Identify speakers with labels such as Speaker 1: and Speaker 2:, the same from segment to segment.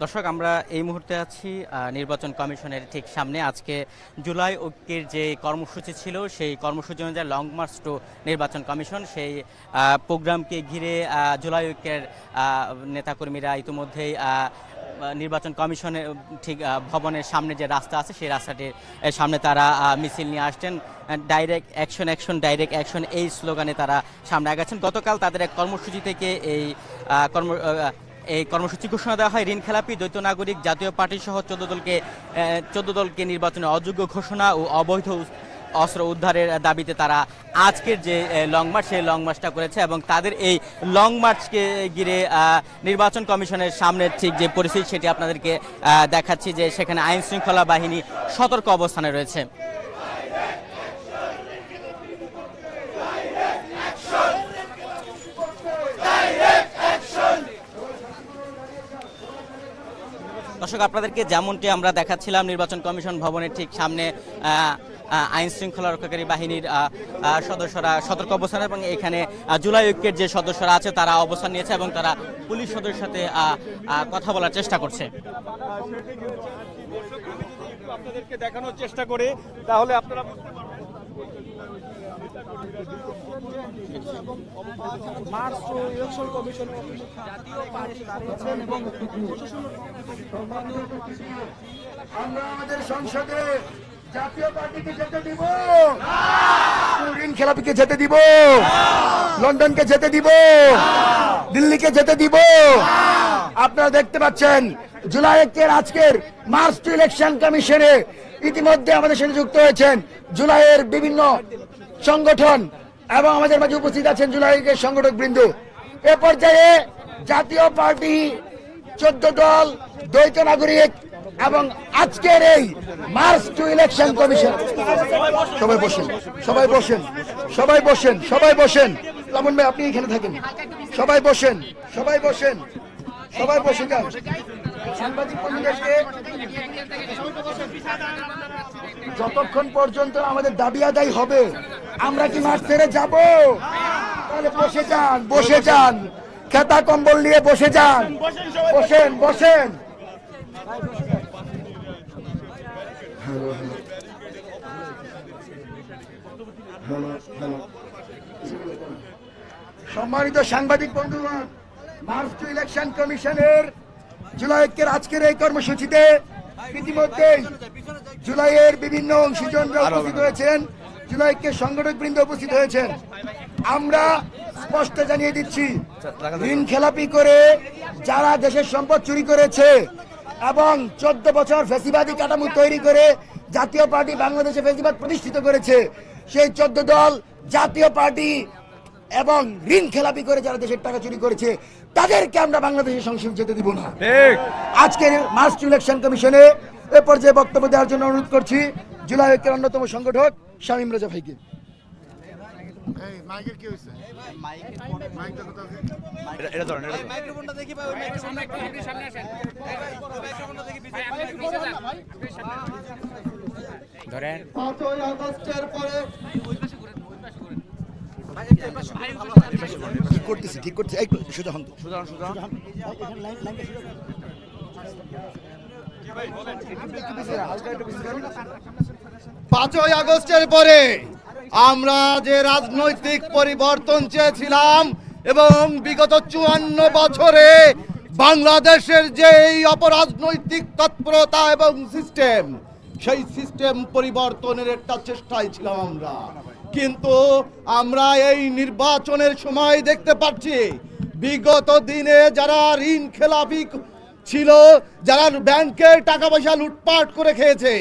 Speaker 1: দর্শক, আমরা এই মুহূর্তে আছি নির্বাচন কমিশনের ঠিক সামনে। আজকে জুলাই ঐক্যের যে কর্মসূচি ছিল, সেই কর্মসূচি অনুযায়ী লং মার্চ টু নির্বাচন কমিশন, সেই প্রোগ্রামকে ঘিরে জুলাই ঐক্যের নেতাকর্মীরা ইতিমধ্যেই নির্বাচন কমিশনের ঠিক ভবনের সামনে যে রাস্তা আছে, সেই রাস্তাটির সামনে তারা মিছিল নিয়ে আসছেন। Direct action action direct action এই স্লোগানে তারা সামনে আগাচ্ছেন। গতকাল তাদের এক কর্মসূচি থেকে এই কর্ম এই কর্মসূচি ঘোষণা দেওয়া হয়। ঋণ খেলাপি, দ্বৈত নাগরিক, জাতীয় পার্টি সহ চোদ্দ দলকে চোদ্দ দলকে নির্বাচনে অযোগ্য ঘোষণা ও অবৈধ অস্ত্র উদ্ধারের দাবিতে তারা আজকের যে লং মার্চ, সেই লং মার্চটা করেছে এবং তাদের এই লং মার্চকে ঘিরে নির্বাচন কমিশনের সামনে ঠিক যে পরিস্থিতি সেটি আপনাদেরকে দেখাচ্ছি যে সেখানে আইন শৃঙ্খলা বাহিনী সতর্ক অবস্থানে রয়েছে। দর্শক, আপনাদেরকে যেমনটি আমরা দেখাচ্ছিলাম, নির্বাচন কমিশন ভবনের ঠিক সামনে আইন শৃঙ্খলা রক্ষাকারী বাহিনীর সদস্যরা সতর্ক অবস্থান এবং এখানে জুলাই ঐক্যের যে সদস্যরা আছে তারা অবস্থান নিয়েছে এবং তারা পুলিশ সদস্যের সাথে কথা বলার চেষ্টা করছে।
Speaker 2: আপনাদেরকে দেখানোর চেষ্টা করে তাহলে আপনারা বুঝতে পারবেন।
Speaker 3: মার্চ ও ইলেকশন কমিশনের জাতীয় পার্টি দাঁড়িয়েছেন এবং
Speaker 4: আমরা আমাদের সংসদে জাতীয় পার্টিকে যেতে দিব। ঋণ খেলাপিকে যেতে দিব। লন্ডনকে যেতে দিব। দিল্লিকে যেতে দিব। আপনারা দেখতে পাচ্ছেন, জুলাই একের আজকের মার্চ টু ইলেকশন কমিশনে ইতিমধ্যে আমাদের সাথে যুক্ত হয়েছেন জুলাইয়ের বিভিন্ন সংগঠন এবং আমাদের মাঝে উপস্থিত আছেন জুলাইয়ের সংগঠক বৃন্দ। এ পর্যায়ে জাতীয় পার্টি চোদ্দ দল, দ্বৈত নাগরিক এবং আজকের এই মার্চ টু ইলেকশন কমিশন। সবাই বসেন সবাই বসেন সবাই বসেন সবাই বসেন। লামন ভাই, আপনি এখানে থাকেন। সবাই বসেন সবাই বসেন, সবাই বসে যান যতক্ষণ পর্যন্ত আমাদের দাবি আদায় হবে, আমরা কি মাঠ ছেড়ে যাব? তাহলে বসে যান বসে যান। খেতা কম্বল নিয়ে বসে যান। বসেন বসেন। সম্মানিত সাংবাদিক বন্ধুগণ মার্চ টু ইলেকশন কমিশনের জুলাইকের আজকের এই কর্মসূচিতে ইতিমধ্যেই জুলাইয়ের বিভিন্ন অংশীজনরা উপস্থিত হয়েছেন জুলাইকে সংগঠক বৃন্দ উপস্থিত হয়েছেন। আমরা স্পষ্ট জানিয়ে দিচ্ছি ঋণ খেলাপি করে যারা দেশের সম্পদ চুরি করেছে এবং চোদ্দ বছর ফেসিবাদী কাঠামো তৈরি করে জাতীয় পার্টি বাংলাদেশে ফেসিবাদ প্রতিষ্ঠিত করেছে। সেই চোদ্দ দল জাতীয় পার্টি এবং ঋণ খেলাপি করে যারা দেশের টাকা চুরি করেছে তাদেরকে আমরা বাংলাদেশের সংসদ যেতে দিব না। আজকের মার্চ ইলেকশন কমিশনে এ পর্যায়ে বক্তব্য দেওয়ার জন্য অনুরোধ করছি জুলাই ঐক্যের অন্যতম সংগঠক শামীম রাজা ভাইকে।
Speaker 3: পাঁচই আগস্টের পরে
Speaker 4: ঠিক করতেছি ঠিক করতেছি? এই সোজা হন।
Speaker 5: পাঁচই আগস্টের পরে আমরা যে রাজনৈতিক পরিবর্তন চেয়েছিলাম এবং বিগত চুয়ান্ন বছরে বাংলাদেশের যে এই অপরাজনৈতিক তৎপরতা এবং সিস্টেম, সেই সিস্টেম পরিবর্তনের একটা চেষ্টায় ছিলাম আমরা। কিন্তু আমরা এই নির্বাচনের সময় দেখতে পাচ্ছি, বিগত দিনে যারা ঋণ খেলাপি ছিল, যারা ব্যাংকের টাকা পয়সা লুটপাট করে খেয়েছে,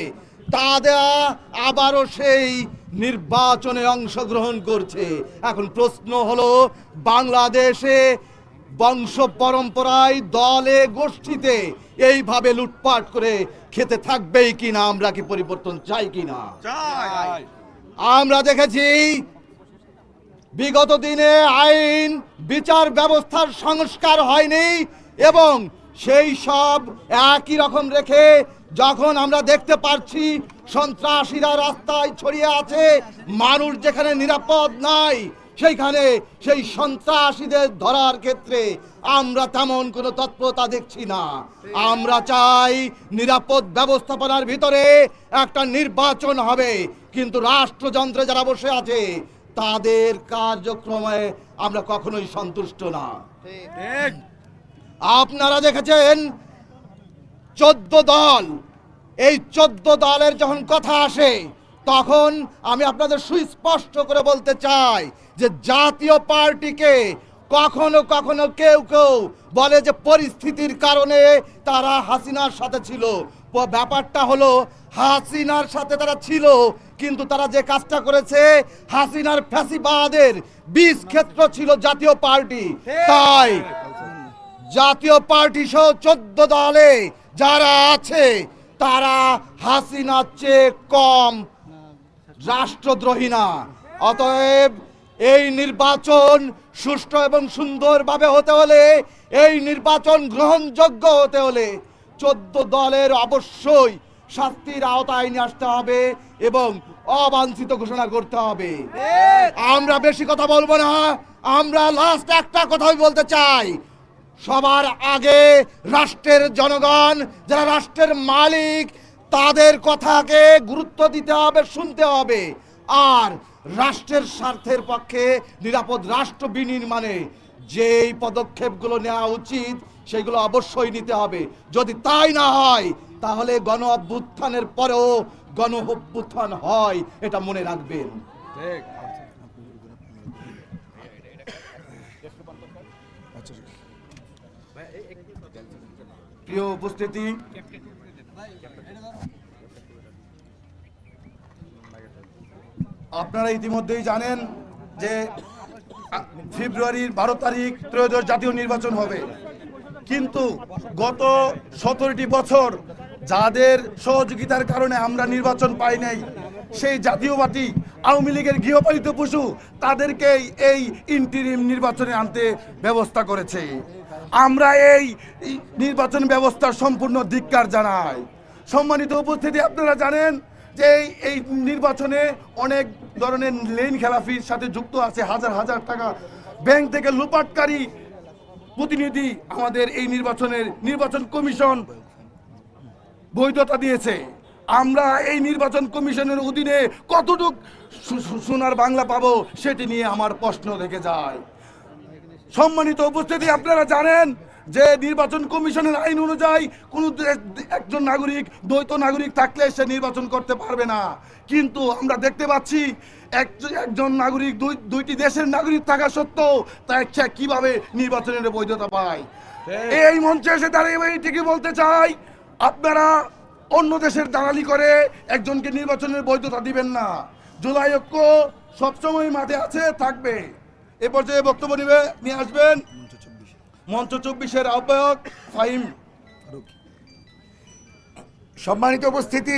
Speaker 5: তারা আবারও সেই নির্বাচনে অংশগ্রহণ করছে। এখন প্রশ্ন হলো বাংলাদেশে বংশ পরম্পরায় দলে গোষ্ঠীতে এইভাবে লুটপাট করে খেতে থাকবেই কিনা? আমরা কি পরিবর্তন চাই কিনা? আমরা দেখেছি বিগত দিনে আইন বিচার ব্যবস্থার সংস্কার হয়নি এবং সেই সব একই রকম রেখে যখন আমরা দেখতে পাচ্ছি সন্ত্রাসীরা রাস্তায় ছড়িয়ে আছে মানুষ যেখানে নিরাপদ নাই সেইখানে সেই সন্ত্রাসীদের ধরার ক্ষেত্রে আমরা তেমন কোনো তৎপরতা দেখছি না। আমরা চাই নিরাপদ ব্যবস্থাপনার ভিতরে একটা নির্বাচন হবে কিন্তু রাষ্ট্রযন্ত্রে যারা বসে আছে তাদের কার্যক্রমে আমরা কখনোই সন্তুষ্ট না। আপনারা দেখেছেন চোদ্দ দল। এই চোদ্দ দলের যখন কথা আসে, তখন আমি আপনাদের সুস্পষ্ট করে বলতে চাই যে জাতীয় পার্টিকে কখনো কখনো কেউ কেউ বলে যে পরিস্থিতির কারণে তারা হাসিনার সাথে ছিল। ব্যাপারটা হলো, হাসিনার সাথে তারা ছিল, কিন্তু তারা যে কাজটা করেছে, হাসিনার ফ্যাসিবাদের বীজ ক্ষেত্র ছিল জাতীয় পার্টি। তাই জাতীয় পার্টি সহ চোদ্দ দলে যারা আছে তারা হাসিনার চেয়ে কম রাষ্ট্রদ্রোহী না অতএব এই নির্বাচন সুষ্ঠু এবং সুন্দরভাবে হতে হলে এই নির্বাচন গ্রহণযোগ্য হতে হলে চোদ্দ দলের অবশ্যই শাস্তির আওতায় নিয়ে আসতে হবে এবং অবাঞ্ছিত ঘোষণা করতে হবে। আমরা বেশি কথা বলব না আমরা লাস্ট একটা কথাই বলতে চাই। সবার আগে রাষ্ট্রের জনগণ, যারা রাষ্ট্রের মালিক, তাদের কথাকে গুরুত্ব দিতে হবে, শুনতে হবে। আর রাষ্ট্রের স্বার্থের পক্ষে নিরাপদ রাষ্ট্র বিনির্মাণে যেই পদক্ষেপগুলো নেওয়া উচিত, সেগুলো অবশ্যই নিতে হবে। যদি তাই না হয়, তাহলে গণ অভ্যুত্থানের পরেও গণ অভ্যুত্থান হয়, এটা মনে রাখবেন। প্রিয় উপস্থিতি। আপনারা ইতিমধ্যেই জানেন যে ফেব্রুয়ারির বারো তারিখ ত্রয়োদশ জাতীয় নির্বাচন হবে। কিন্তু গত সতেরোটি বছর যাদের সহযোগিতার কারণে আমরা নির্বাচন পাই নাই, সেই জাতীয় পার্টি আওয়ামী লীগের গৃহপালিত পশু তাদেরকেই এই ইন্টিরিম নির্বাচনে আনতে ব্যবস্থা করেছে। আমরা এই নির্বাচন ব্যবস্থার সম্পূর্ণ ধিক্কার জানাই সম্মানিত উপস্থিতি আপনারা জানেন যে এই- নির্বাচনে অনেক ধরনের লেন খেলাফির সাথে যুক্ত আছে হাজার হাজার টাকা ব্যাংক থেকে লুপাটকারী প্রতিনিধি আমাদের এই নির্বাচনের নির্বাচন কমিশন বৈধতা দিয়েছে আমরা এই নির্বাচন কমিশনের অধীনে কতটুক সোনার বাংলা পাবো সেটি নিয়ে আমার প্রশ্ন থেকে যায় সম্মানিত উপস্থিতি আপনারা জানেন যে নির্বাচন কমিশনের আইন অনুযায়ী কোন একজন নাগরিক দ্বৈত নাগরিক থাকলে সে নির্বাচন করতে পারবে না। কিন্তু আমরা দেখতে পাচ্ছি একজন একজন নাগরিক দুই দুইটি দেশের নাগরিক থাকা সত্ত্বেও তা সে কীভাবে নির্বাচনের বৈধতা পায়। এই মঞ্চে এসে দাঁড়িয়ে আমি ঠিকই বলতে চাই আপনারা অন্য দেশের দালালি করে একজনকে নির্বাচনের বৈধতা দিবেন না। জুলাই ঐক্য সবসময় মাঠে আছে থাকবে। এ পর্যায়ে বক্তব্য নিবে নিয়ে আসবেন মঞ্চ চব্বিশের আহ্বায়ক ফাহিম
Speaker 4: সম্মানিত উপস্থিতি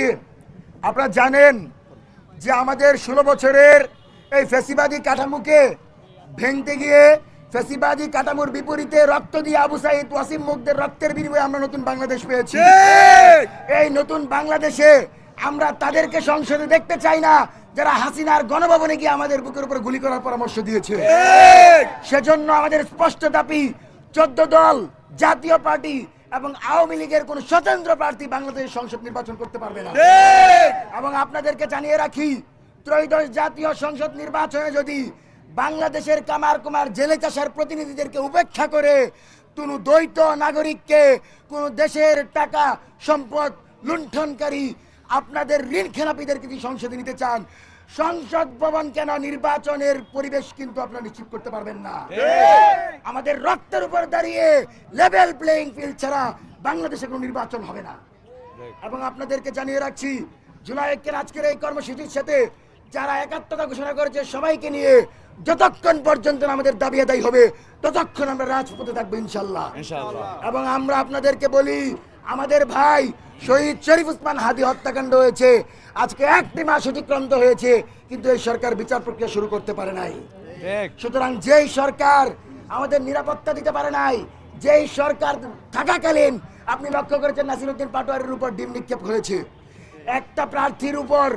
Speaker 4: আপনারা জানেন যে আমাদের ষোলো বছরের এই ফেসিবাদী কাঠামোকে ভেঙতে গিয়ে ফেসিবাদী কাঠামোর বিপরীতে রক্ত দিয়ে আবু সাইদ ওয়াসিম মুখদের রক্তের বিনিময়ে আমরা নতুন বাংলাদেশ পেয়েছি। এই নতুন বাংলাদেশে আমরা তাদেরকে সংসদে দেখতে চাই না যারা হাসিনার গণভবনে গিয়ে আমাদের বুকের উপর গুলি করার পরামর্শ দিয়েছে সেজন্য আমাদের স্পষ্ট দাবি চোদ্দ দল জাতীয় পার্টি এবং আওয়ামী লীগের কোন স্বতন্ত্র প্রার্থী বাংলাদেশের সংসদ নির্বাচন করতে পারবে না। এবং আপনাদেরকে জানিয়ে রাখি ত্রয়োদশ জাতীয় সংসদ নির্বাচনে যদি বাংলাদেশের কামার কুমার জেলে চাষার প্রতিনিধিদেরকে উপেক্ষা করে কোনো দ্বৈত নাগরিককে কোন দেশের টাকা সম্পদ লুণ্ঠনকারী আপনাদের ঋণ খেলাপিদেরকে যদি সংসদে নিতে চান সংসদ ভবন কেন নির্বাচনের পরিবেশ কিন্তু আপনারা নিশ্চিত করতে পারবেন না। আমাদের রক্তের উপর দাঁড়িয়ে লেভেল প্লেইং ফিল্ড ছাড়া বাংলাদেশে কোনো নির্বাচন হবে না। এবং আপনাদেরকে জানিয়ে রাখছি জুলাই একের আজকের এই কর্মসূচির সাথে যারা একাত্মতা ঘোষণা করেছে সবাইকে নিয়ে যতক্ষণ পর্যন্ত আমাদের দাবি আদায় হবে ততক্ষণ আমরা রাজপথে থাকব ইনশাল্লাহ। এবং আমরা আপনাদেরকে বলি আমাদের ভাই শহীদ শরীফ উসমান হাদি হত্যাকাণ্ড হয়েছে। আজকে একটি মাস অতিক্রান্ত হয়েছে কিন্তু এই সরকার বিচার প্রক্রিয়া শুরু করতে পারে নাই। সুতরাং যেই সরকার আমাদের নিরাপত্তা দিতে পারে নাই যেই সরকার থাকাকালীন আপনি লক্ষ্য করেছেন নাসিরুদ্দিন পাটোয়ারির উপর ডিম নিক্ষেপ হয়েছে। একটা প্রার্থীর উপর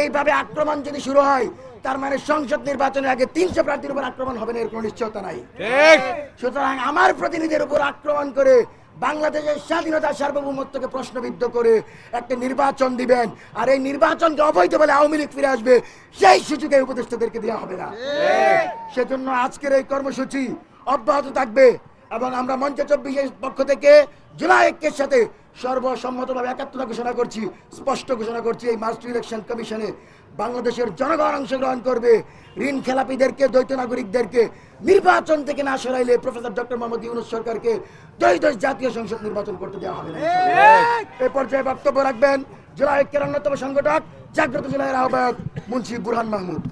Speaker 4: এইভাবে আক্রমণ যদি শুরু হয় তার মানে সংসদ নির্বাচনের আগে তিনশো প্রার্থীর উপর আক্রমণ হবে না এর কোনো নিশ্চয়তা নাই। সুতরাং আমার প্রতিনিধির উপর আক্রমণ করে বাংলাদেশের স্বাধীনতা সার্বভৌমত্বকে প্রশ্নবিদ্ধ করে একটা নির্বাচন দিবেন। আর এই নির্বাচনকে অবৈধ বলে আওয়ামী লীগ ফিরে আসবে সেই সুযোগে উপদেষ্টাদেরকে দেওয়া হবে না। সেজন্য আজকের এই কর্মসূচি অব্যাহত থাকবে। এবং আমরা মঞ্চ চব্বিশের পক্ষ থেকে জুলাই ঐক্যের সাথে সর্বসম্মতভাবে একাত্মতা ঘোষণা করছি স্পষ্ট ঘোষণা করছি। এই মাস্টার ইলেকশন কমিশনে বাংলাদেশের জনগণ অংশগ্রহণ করবে। ঋণ খেলাপিদেরকে দ্বৈত নাগরিকদেরকে নির্বাচন থেকে না সরাইলে প্রফেসর ডক্টর মোহাম্মদ ইউনুস সরকারকে দ্বৈত জাতীয় সংসদ নির্বাচন করতে দেওয়া হবে এ পর্যায়ে বক্তব্য রাখবেন জুলাই ঐক্যের অন্যতম সংগঠক জাগ্রত জুলাইয়ের আহ্বায়ক মুন্সি বুরহান মাহমুদ।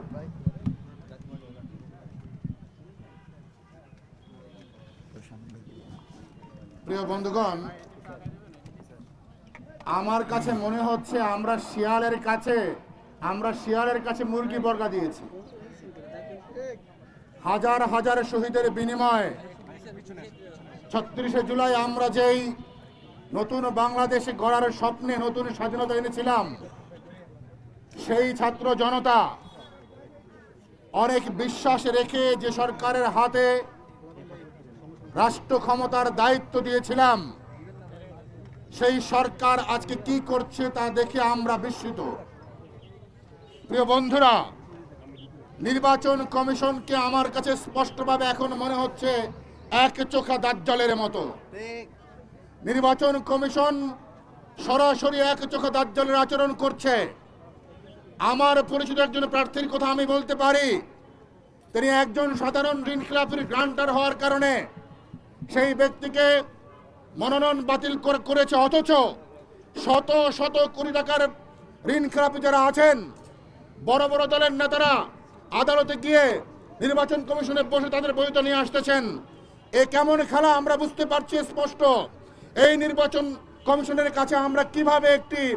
Speaker 6: প্রিয় বন্ধুগণ, আমার কাছে মনে হচ্ছে আমরা শিয়ালের কাছে, আমরা শিয়ালের কাছে মুরগি বর্গা দিয়েছি। হাজার হাজার শহীদের বিনিময়ে ছত্রিশে জুলাই আমরা যেই নতুন বাংলাদেশ গড়ার স্বপ্নে নতুন স্বাধীনতা এনেছিলাম, সেই ছাত্র জনতা অনেক বিশ্বাস রেখে যে সরকারের হাতে রাষ্ট্র ক্ষমতার দায়িত্ব দিয়েছিলাম। সেই সরকার আজকে কি করছে তা দেখে আমরা বিস্মিত। প্রিয় বন্ধুরা, নির্বাচন কমিশনকে আমার কাছে স্পষ্টভাবে এখন মনে হচ্ছে এক চোখা দাজ্জালের মতো। নির্বাচন কমিশন সরাসরি এক চোখা দাজ্জালের আচরণ করছে। আমার পরিচিত একজন প্রার্থীর কথা আমি বলতে পারি। তিনি একজন সাধারণ ঋণ খেলাপির গ্রান্টার হওয়ার কারণে সেই ব্যক্তিকে মনোনয়ন বাতিল করে- করেছে অথচ শত শত কোটি টাকার ঋণ খেলাপি যারা আছেন, বড় বড় দলের নেতারা আদালতে গিয়ে নির্বাচন কমিশনে বসে তাদের বৈধ নিয়ে আসতেছেন। এ কেমন খেলা আমরা বুঝতে পারছি স্পষ্ট। এই নির্বাচন কমিশনের কাছে আমরা কীভাবে একটি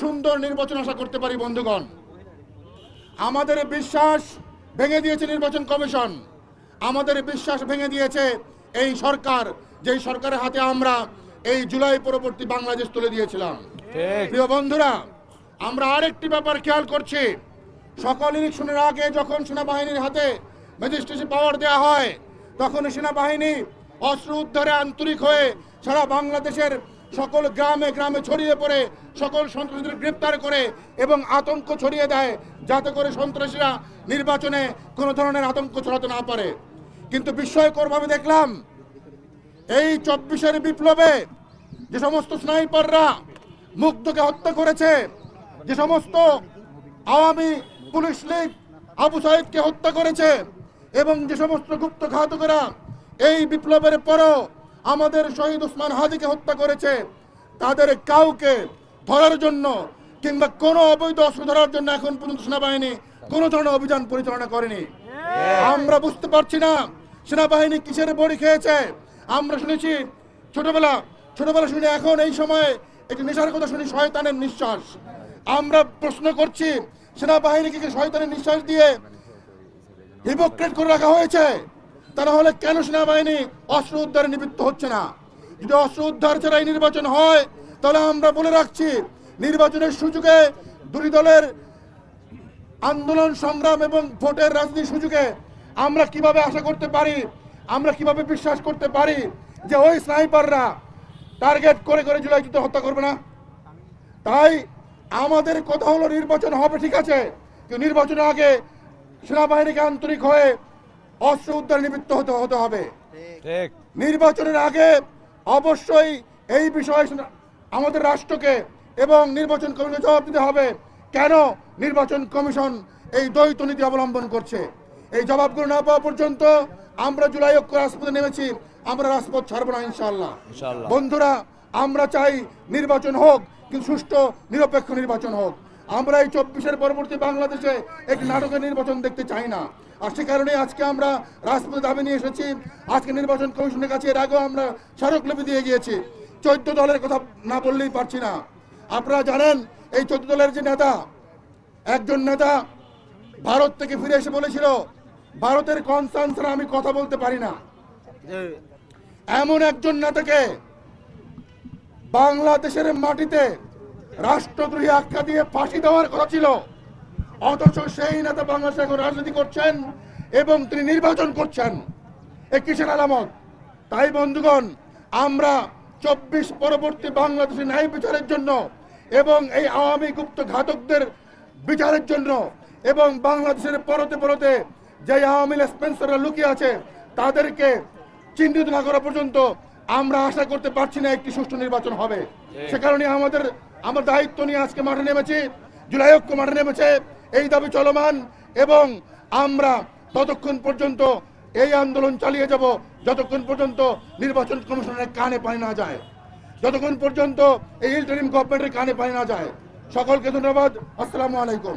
Speaker 6: সুন্দর নির্বাচন আশা করতে পারি, বন্ধুগণ? আমাদের বিশ্বাস ভেঙে দিয়েছে নির্বাচন কমিশন। আমাদের বিশ্বাস ভেঙে দিয়েছে এই সরকার যেই সরকারের হাতে আমরা এই জুলাই পরবর্তী বাংলাদেশ তুলে দিয়েছিলাম। প্রিয় বন্ধুরা আমরা আরেকটি ব্যাপার খেয়াল করছি। সকল ইলেকশনের আগে যখন সেনাবাহিনীর হাতে ম্যাজিস্ট্রেসি পাওয়ার দেওয়া হয় তখন সেনাবাহিনী অস্ত্র উদ্ধারে আন্তরিক হয়ে সারা বাংলাদেশের সকল গ্রামে গ্রামে ছড়িয়ে পড়ে সকল সন্ত্রাসীদের গ্রেপ্তার করে এবং আতঙ্ক ছড়িয়ে দেয় যাতে করে সন্ত্রাসীরা নির্বাচনে কোনো ধরনের আতঙ্ক ছড়াতে না পারে। কিন্তু বিস্ময়করভাবে দেখলাম এই চব্বিশের বিপ্লবে যে সমস্ত স্নাইপাররা মুগ্ধকে হত্যা করেছে যে সমস্ত আওয়ামী পুলিশ লীগ আবু সাহেবকে হত্যা করেছে এবং যে সমস্ত গুপ্ত ঘাতকেরা এই বিপ্লবের পরও আমাদের শহীদ উসমান হাদিকে হত্যা করেছে তাদের কাউকে ধরার জন্য কিংবা কোনো অবৈধ অস্ত্র ধরার জন্য এখন পর্যন্ত সেনাবাহিনী কোনো ধরনের অভিযান পরিচালনা করেনি। আমরা বুঝতে পারছি না সেনাবাহিনী কিসের বড়ি খেয়েছে? আমরা শুনেছি ছোটবেলা ছোটবেলা শুনে এখন এই সময়ে একটি নেশার কথা শুনি শয়তানের নিঃশ্বাস। আমরা প্রশ্ন করছি, সেনাবাহিনীকে কি শয়তানের নিঃশ্বাস দিয়ে হিপোক্রেট করে রাখা হয়েছে? তা হলে কেন সেনাবাহিনী অস্ত্র উদ্ধারে নিবৃত্ত হচ্ছে না? যদি অস্ত্র উদ্ধার ছাড়া এই নির্বাচন হয়, তাহলে আমরা বলে রাখছি, নির্বাচনের সুযোগে দুই দলের আন্দোলন, সংগ্রাম এবং ভোটের রাজনীতির সুযোগে আমরা কীভাবে আশা করতে পারি? আমরা কীভাবে বিশ্বাস করতে পারি যে ওই স্নাইপাররা টার্গেট করে করে জুলাই যুদ্ধ হত্যা করবে না? তাই আমাদের কথা হলো নির্বাচন হবে ঠিক আছে? কিন্তু নির্বাচনের আগে সেনাবাহিনীকে আন্তরিক হয়ে অস্ত্র উদ্ধার নিবৃত্ত হতে হতে হবে। নির্বাচনের আগে অবশ্যই এই বিষয়ে আমাদের রাষ্ট্রকে এবং নির্বাচন কমিশন জবাব দিতে হবে। কেন নির্বাচন কমিশন এই দ্বৈত নীতি অবলম্বন করছে? এই জবাবগুলো না পাওয়া পর্যন্ত আমরা জুলাই ঐক্য রাজপথে নেমেছি আমরা রাজপথ ছাড়বো না ইনশাল্লাহ বন্ধুরা আমরা চাই নির্বাচন হোক কিন্তু সুষ্ঠু নিরপেক্ষ নির্বাচন হোক। আমরা এই চব্বিশের পরবর্তী বাংলাদেশে একটি নাটকের নির্বাচন দেখতে চাই না। আর সে কারণে আজকে আমরা রাজপথে দাবি নিয়ে এসেছি। আজকে নির্বাচন কমিশনের কাছে এর আগেও আমরা স্মারকলিপি দিয়ে গিয়েছি। চোদ্দ দলের কথা না বললেই পারছি না। আপনারা জানেন এই চোদ্দ দলের যে নেতা একজন নেতা ভারত থেকে ফিরে এসে বলেছিল ভারতের কনসার্ন ছাড়া আমি কথা বলতে পারি না। এমন একজন নেতাকে বাংলাদেশের মাটিতে রাষ্ট্রদ্রোহী আখ্যা দিয়ে ফাঁসি দেওয়ার কথা ছিল। অথচ সেই নেতা বাংলাদেশে এখন রাজনীতি করছেন এবং তিনি নির্বাচন করছেন। এ কিসের আলামত? তাই বন্ধুগণ আমরা চব্বিশ পরবর্তী বাংলাদেশের ন্যায় বিচারের জন্য এবং এই আওয়ামী গুপ্ত ঘাতকদের বিচারের জন্য এবং বাংলাদেশের পরতে পরতে যে আওয়ামী স্পেন্সাররা লুকিয়ে আছে তাদেরকে চিহ্নিত না করা পর্যন্ত আমরা আশা করতে পারছি না একটি সুষ্ঠু নির্বাচন হবে। সে কারণে আমাদের আমার দায়িত্ব নিয়ে আজকে মাঠে নেমেছি জুলাই ঐক্য মাঠে নেমেছে। এই দাবি চলমান এবং আমরা ততক্ষণ পর্যন্ত এই আন্দোলন চালিয়ে যাব যতক্ষণ পর্যন্ত নির্বাচন কমিশনের কানে পানি না যায়। যতক্ষণ পর্যন্ত এই ইন্টারিম গভর্নমেন্টের কানে পানি না যায়। সকলকে ধন্যবাদ। আসসালামু আলাইকুম।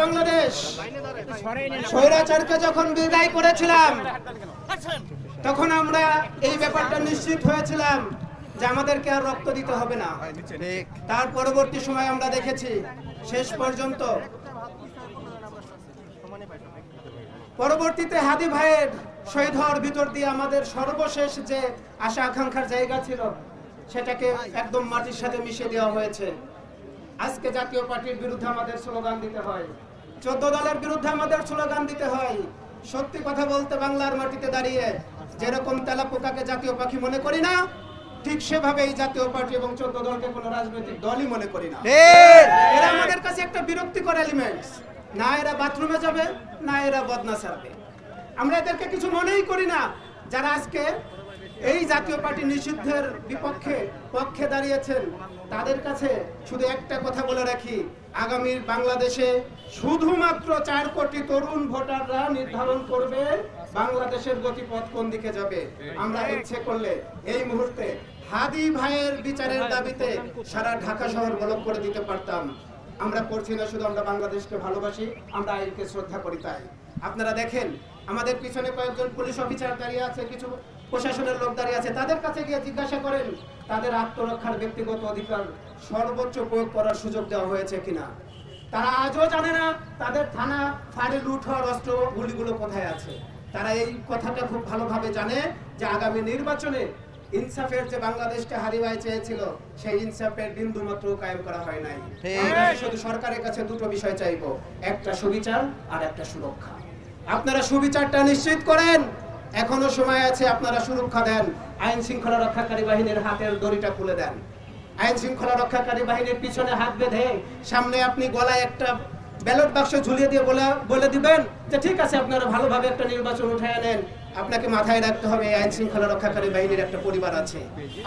Speaker 3: বাংলাদেশ স্বৈরাচারকে যখন বিদায় করেছিলাম তখন আমরা এই ব্যাপারটা নিশ্চিত হয়েছিলাম যে আমাদেরকে আর রক্ত দিতে হবে না। তার পরবর্তী সময় আমরা দেখেছি শেষ পর্যন্ত। পরবর্তীতে হাদি ভাইয়ের শহীদ হওয়ার ভিতর দিয়ে আমাদের সর্বশেষ যে আশা আকাঙ্ক্ষার জায়গা ছিল সেটাকে একদম মাটির সাথে মিশিয়ে দেওয়া হয়েছে। আজকে জাতীয় পার্টির বিরুদ্ধে আমাদের স্লোগান দিতে হয়। চোদ্দ দলের বিরুদ্ধে আমাদের স্লোগান দিতে হয়। সত্যি কথা বলতে বাংলার মাটিতে দাঁড়িয়ে যেরকম তেলা পোকাকে জাতীয় পাখি মনে করি না ঠিক সেভাবে এই জাতীয় পার্টি এবং চোদ্দ দলকে কোনো রাজনৈতিক দলই মনে করি না। এরা আমাদের কাছে একটা বিরক্তিকর এলিমেন্টস না এরা বাথরুমে যাবে না এরা বদনা ছাড়বে আমরা এদেরকে কিছু মনেই করি না। যারা আজকে এই জাতীয় পার্টি নিষিদ্ধের বিপক্ষে পক্ষে দাঁড়িয়েছেন। তাদের কাছে শুধু একটা কথা বলে রাখি, আগামীর বাংলাদেশে শুধুমাত্র চার কোটি তরুণ ভোটাররা নির্ধারণ করবে, বাংলাদেশের গতিপথ কোন দিকে যাবে। আমরা ইচ্ছে করলে এই মুহূর্তে হাদি ভাইয়ের বিচারের দাবিতে সারা ঢাকা শহর ব্লক করে দিতে পারতাম। আমরা করছি না শুধু আমরা বাংলাদেশকে ভালোবাসি, আমরা আইনকে শ্রদ্ধা করি তাই। আপনারা দেখেন, আমাদের পিছনে কয়েকজন পুলিশ অফিসার দাঁড়িয়ে আছে, কিছু প্রশাসনের লোক দাঁড়িয়ে আছে তাদের কাছে গিয়ে জিজ্ঞাসা করেন তাদের আত্মরক্ষার ব্যক্তিগত অধিকার সর্বোচ্চ প্রয়োগ করার সুযোগ দেওয়া হয়েছে কিনা? তারা আজও জানে না তাদের থানা ফাঁড়ে লুট হওয়ার অস্ত্র গুলিগুলো কোথায় আছে। তারা এই কথাটা খুব ভালোভাবে জানে যে আগামী নির্বাচনে ইনসাফের যে বাংলাদেশকে হারিয়ে চেয়েছিল সেই ইনসাফের বিন্দু মাত্র কায়েম করা হয় নাই। শুধু সরকারের কাছে দুটো বিষয় চাইব একটা সুবিচার আর একটা সুরক্ষা। আপনারা সুবিচারটা নিশ্চিত করেন এখনও সময় আছে, আপনারা সুরক্ষা দেন। আইন শৃঙ্খলা রক্ষাকারী বাহিনীর হাতের দড়িটা খুলে দেন। আইন শৃঙ্খলা রক্ষাকারী বাহিনীর পিছনে হাত বেঁধে সামনে আপনি গলায় একটা ব্যালট বাক্স ঝুলিয়ে দিয়ে বলে বলে দিবেন যে, ঠিক আছে, আপনারা ভালোভাবে একটা নির্বাচন উঠায় নেন আপনাকে মাথায় রাখতে হবে আইন শৃঙ্খলা রক্ষাকারী বাহিনীর একটা পরিবার আছে।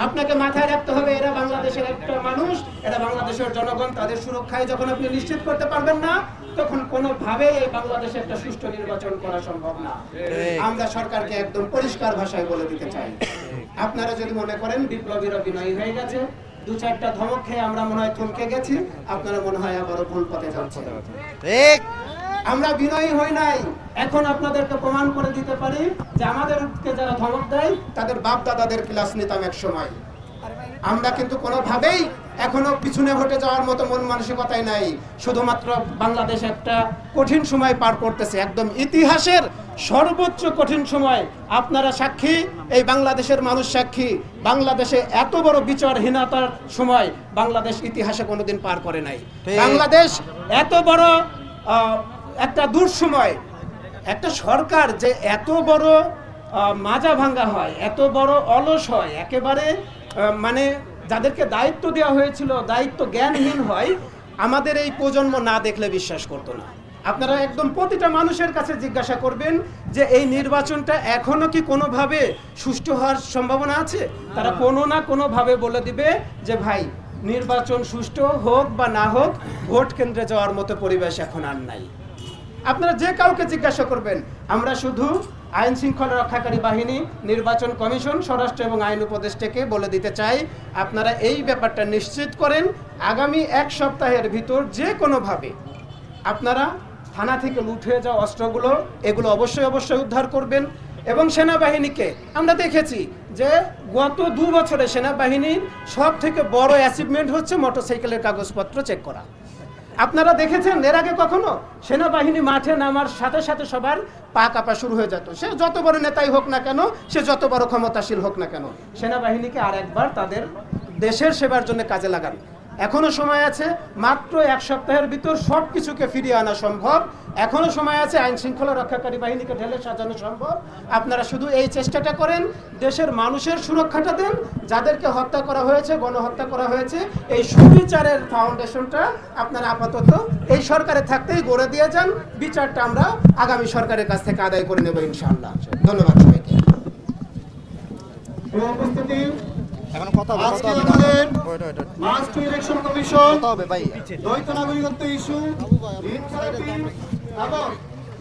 Speaker 3: আপনাকে মাথায় রাখতে হবে এরা বাংলাদেশের একটা মানুষ এরা বাংলাদেশের জনগণ তাদের সুরক্ষায় যখন আপনি নিশ্চিত করতে পারবেন না তখন কোনোভাবে এই বাংলাদেশে একটা সুষ্ঠু নির্বাচন করা সম্ভব না। আমরা সরকারকে একদম পরিষ্কার ভাষায় বলে দিতে চাই। আপনারা যদি মনে করেন বিপ্লবীরা বিনয়ী হয়ে গেছে দু চারটা ধমক খেয়ে আমরা মনে হয় থমকে গেছি আপনারা মনে হয় আবারও ভুল পথে যাচ্ছেন। আমরা বিনয়ী হই নাই। এখন আপনাদেরকে প্রমাণ করে দিতে পারি যে আমাদেরকে যারা ধমক দেয় তাদের বাপ দাদাদের ক্লাস নিতাম এক সময়। আমরা কিন্তু কোনোভাবেই এখনও পিছনে হটে যাওয়ার মতো মন মানসিকতাই নাই। শুধুমাত্র বাংলাদেশ একটা কঠিন সময় পার করতেছে। একদম ইতিহাসের সর্বোচ্চ কঠিন সময়। আপনারা সাক্ষী এই বাংলাদেশের মানুষ সাক্ষী। বাংলাদেশে এত বড় বিচারহীনতার সময় বাংলাদেশ ইতিহাসে কোনোদিন পার করে নাই। বাংলাদেশ এত বড় আহ, একটা দুঃসময়। একটা সরকার যে এত বড় মাজা ভাঙ্গা হয় এত বড় অলস হয় একেবারে মানে যাদেরকে দায়িত্ব দেওয়া হয়েছিল দায়িত্ব জ্ঞানহীন হয় আমাদের এই প্রজন্ম না দেখলে বিশ্বাস করতো না। আপনারা একদম প্রতিটা মানুষের কাছে জিজ্ঞাসা করবেন যে এই নির্বাচনটা এখনও কি কোনোভাবে সুষ্ঠু হওয়ার সম্ভাবনা আছে? তারা কোনো না কোনোভাবে বলে দিবে যে ভাই নির্বাচন সুষ্ঠু হোক বা না হোক ভোট কেন্দ্রে যাওয়ার মতো পরিবেশ এখন আর নাই। আপনারা যে কাউকে জিজ্ঞাসা করবেন, আমরা শুধু আইন শৃঙ্খলা রক্ষাকারী বাহিনী, নির্বাচন কমিশন, স্বরাষ্ট্র এবং আইন উপদেষ্টাকে বলে দিতে চাই, আপনারা এই ব্যাপারটা নিশ্চিত করেন, আগামী এক সপ্তাহের ভিতর যে কোনোভাবে আপনারা থানা থেকে হয়ে যাওয়া অস্ত্রগুলো, এগুলো অবশ্যই অবশ্যই উদ্ধার করবেন এবং সেনাবাহিনীকে, আমরা দেখেছি যে গত দু বছরে সেনাবাহিনীর সব থেকে বড় অ্যাচিভমেন্ট হচ্ছে মোটরসাইকেলের কাগজপত্র চেক করা। আপনারা দেখেছেন এর আগে কখনো? সেনাবাহিনী মাঠে নামার সাথে সাথে সবার পা কাপা শুরু হয়ে যেত। সে যত বড় নেতাই হোক না কেন, সে যত বড় ক্ষমতাশীল হোক না কেন, সেনাবাহিনীকে আর একবার তাদের দেশের সেবার জন্য কাজে লাগান। এখনও সময় আছে, মাত্র এক সপ্তাহের ভিতর সব কিছুকে ফিরিয়ে আনা সম্ভব। এখনও সময় আছে, আইন শৃঙ্খলা রক্ষাকারী বাহিনীকে ঢেলে সাজানো সম্ভব। আপনারা শুধু এই চেষ্টাটা করেন, দেশের মানুষের সুরক্ষাটা দেন, যাদেরকে হত্যা করা হয়েছে, গণহত্যা করা হয়েছে, এই সুবিচারের ফাউন্ডেশনটা আপনারা আপাতত এই সরকারে থাকতেই গড়ে দিয়ে যান। বিচারটা আমরা আগামী সরকারের কাছ থেকে আদায় করে নেব ইনশাআল্লাহ। ধন্যবাদ সবাইকে।
Speaker 5: এখন কথা
Speaker 2: আজকে আমাদের মাস্ট ইলেকশন কমিশন দ্বৈত নাগরিকত্ব ইস্যু এবং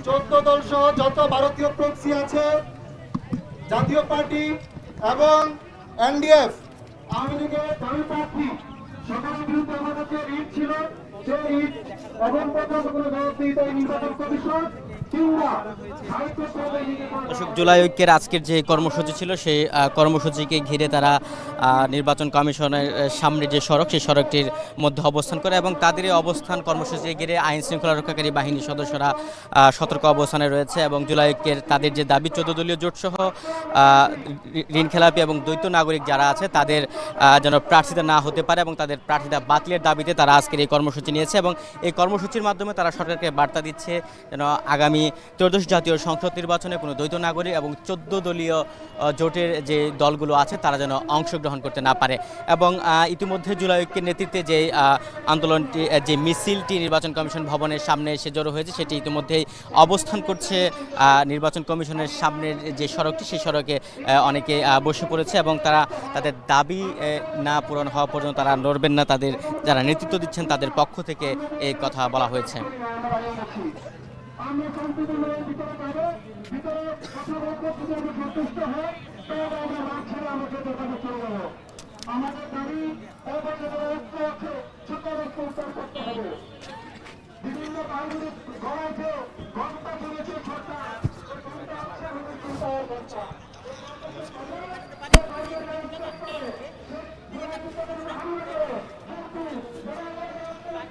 Speaker 2: চোদ্দ দল সহ যত ভারতীয় প্রক্সি আছে জাতীয় পার্টি এবং এনডিএফ আওয়ামী লীগের দাবি প্রার্থী সকলের বিরুদ্ধে আমাদের যে রিট ছিল সেই রিট এবং পর্যন্ত কোনো জবাব নির্বাচন কমিশন
Speaker 1: দর্শক জুলাই ঐক্যের আজকের যে কর্মসূচি ছিল সেই কর্মসূচিকে ঘিরে তারা নির্বাচন কমিশনের সামনে যে সড়ক সেই সড়কটির মধ্যে অবস্থান করে এবং তাদের অবস্থান কর্মসূচি ঘিরে আইন শৃঙ্খলা রক্ষাকারী বাহিনীর সদস্যরা সতর্ক অবস্থানে রয়েছে এবং জুলাই ঐক্যের তাদের যে দাবি চোদ্দ দলীয় জোটসহ আহ, ঋ- ঋণ খেলাপি এবং দ্বৈত নাগরিক যারা আছে তাদের যেন প্রার্থিতা না হতে পারে এবং তাদের প্রার্থিতা বাতিলের দাবিতে তারা আজকের এই কর্মসূচি নিয়েছে এবং এই কর্মসূচির মাধ্যমে তারা সরকারকে বার্তা দিচ্ছে যেন আগামী ত্রয়োদশ জাতীয় সংসদ নির্বাচনে কোনো দ্বৈত নাগরিক এবং চোদ্দ দলীয় জোটের যে দলগুলো আছে, তারা যেন অংশগ্রহণ করতে না পারে। এবং ইতিমধ্যে জুলাই ঐক্যের নেতৃত্বে যে আন্দোলনটি যে মিছিলটি নির্বাচন কমিশন ভবনের সামনে এসে জড়ো হয়েছে, সেটি ইতিমধ্যেই অবস্থান করছে। নির্বাচন কমিশনের সামনের যে সড়কটি, সেই সড়কে অনেকে বসে পড়েছে এবং তারা তাদের দাবি না পূরণ হওয়া পর্যন্ত তারা নড়বেন না। তাদের যারা নেতৃত্ব দিচ্ছেন, তাদের পক্ষ থেকে এই কথা বলা হয়েছে।
Speaker 2: আমরা সংবিধানের ভিতরে যাব ভিতরে কথা বলব যদি আমরা সন্তুষ্ট হয় তাহলে আমরা মাঠ ছেড়ে যেতে কাজে চলে যাব আমাদের দাবি যারা ঐক্য আছে সকল ঐক্য উত্তর করতে হবে বিভিন্ন বাহিনী গড়াইছে ঘণ্টা চলেছে সরকার ঘণ্টা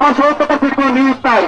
Speaker 2: একটা হয় তিনটা আর